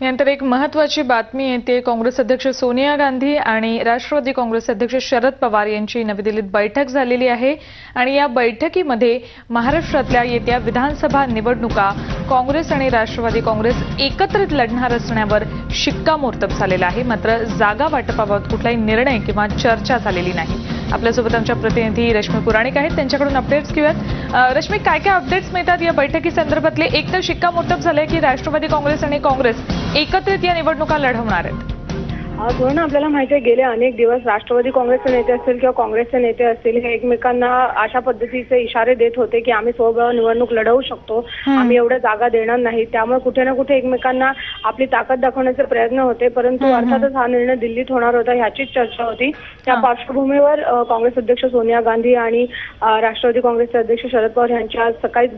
यानंतर एक महत्वाची बातमी येते काँग्रेस अध्यक्ष सोनिया गांधी आणि राष्ट्रवादी काँग्रेस अध्यक्ष शरद पवार यांची नवी दिल्लीत बैठक झालेली आहे. आणि या बैठकीमध्ये महाराष्ट्रातल्या येत्या विधानसभा निवडणुका काँग्रेस आणि राष्ट्रवादी काँग्रेस एकत्रित लढणार असण्यावर शिक्कामोर्तब झालेला आहे. मात्र जागा वाटपाबाबत कुठलाही निर्णय किंवा चर्चा झालेली नाही. आपल्यासोबत आमच्या प्रतिनिधी रश्मी पुराणिक आहेत. त्यांच्याकडून अपडेट्स घेऊयात. रश्मी काय काय अपडेट्स मिळतात या बैठकी संदर्भातले एक तर शिक्कामोर्तब झालंय की राष्ट्रवादी काँग्रेस आणि काँग्रेस एकत्रित या निवडणुका लढवणार आहेत. धोरण आपल्याला माहिती आहे गेले अनेक दिवस राष्ट्रवादी काँग्रेसचे नेते असतील किंवा काँग्रेसचे नेते असतील हे एकमेकांना अशा पद्धतीचे इशारे देत होते की आम्ही स्वबळ निवडणूक लढवू शकतो. आम्ही एवढ्या जागा देणार नाही. त्यामुळे कुठे ना कुठे एकमेकांना आपली ताकद दाखवण्याचे प्रयत्न होते. परंतु अर्थातच हा निर्णय दिल्लीत होणार होता ह्याचीच चर्चा होती. त्या पार्श्वभूमीवर काँग्रेस अध्यक्ष सोनिया गांधी आणि राष्ट्रवादी काँग्रेसचे अध्यक्ष शरद पवार यांची आज सकाळीच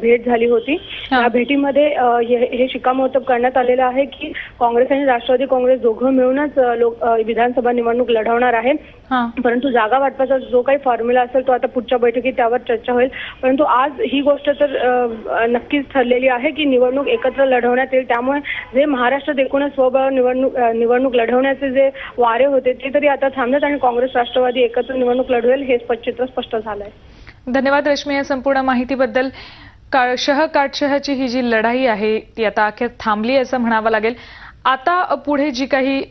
भेट झाली होती. या भेटीमध्ये हे हे शिक्कामोर्तब करण्यात आलेलं आहे की काँग्रेस आणि राष्ट्रवादी काँग्रेस दोघं मिळूनच लोक विधानसभा निवडणूक लढवणार आहे परंतु जागा वाटपाचा जो काही फॉर्म्युला असेल तो आता पुढच्या बैठकीत त्यावर चर्चा होईल. परंतु आज ही गोष्ट तर नक्कीच ठरलेली आहे की निवडणूक एकत्र लढवण्यात येईल. त्यामुळे जे महाराष्ट्रात एकूणच स्वबळ निवडणूक निवडणूक लढवण्याचे जे वारे होते ते तरी आता थांबलेत आणि काँग्रेस राष्ट्रवादी एकत्र निवडणूक लढवेल हे चित्र स्पष्ट झालंय. धन्यवाद रश्मी या संपूर्ण माहितीबद्दल. का शह काटशहची ही जी लढाई आहे ती आता अखेर थांबली असं म्हणावं लागेल. आता पुढे जी काही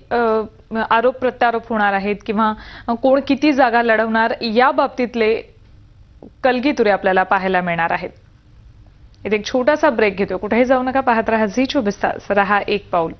आरोप प्रत्यारोप होणार आहेत किंवा कोण किती जागा लढवणार या बाबतीतले कलगीतुरे आपल्याला पाहायला मिळणार आहेत. इथे एक छोटासा ब्रेक घेतो. कुठेही जाऊ नका पाहत राहा झी चोवीस तास. रहा एक पाऊल.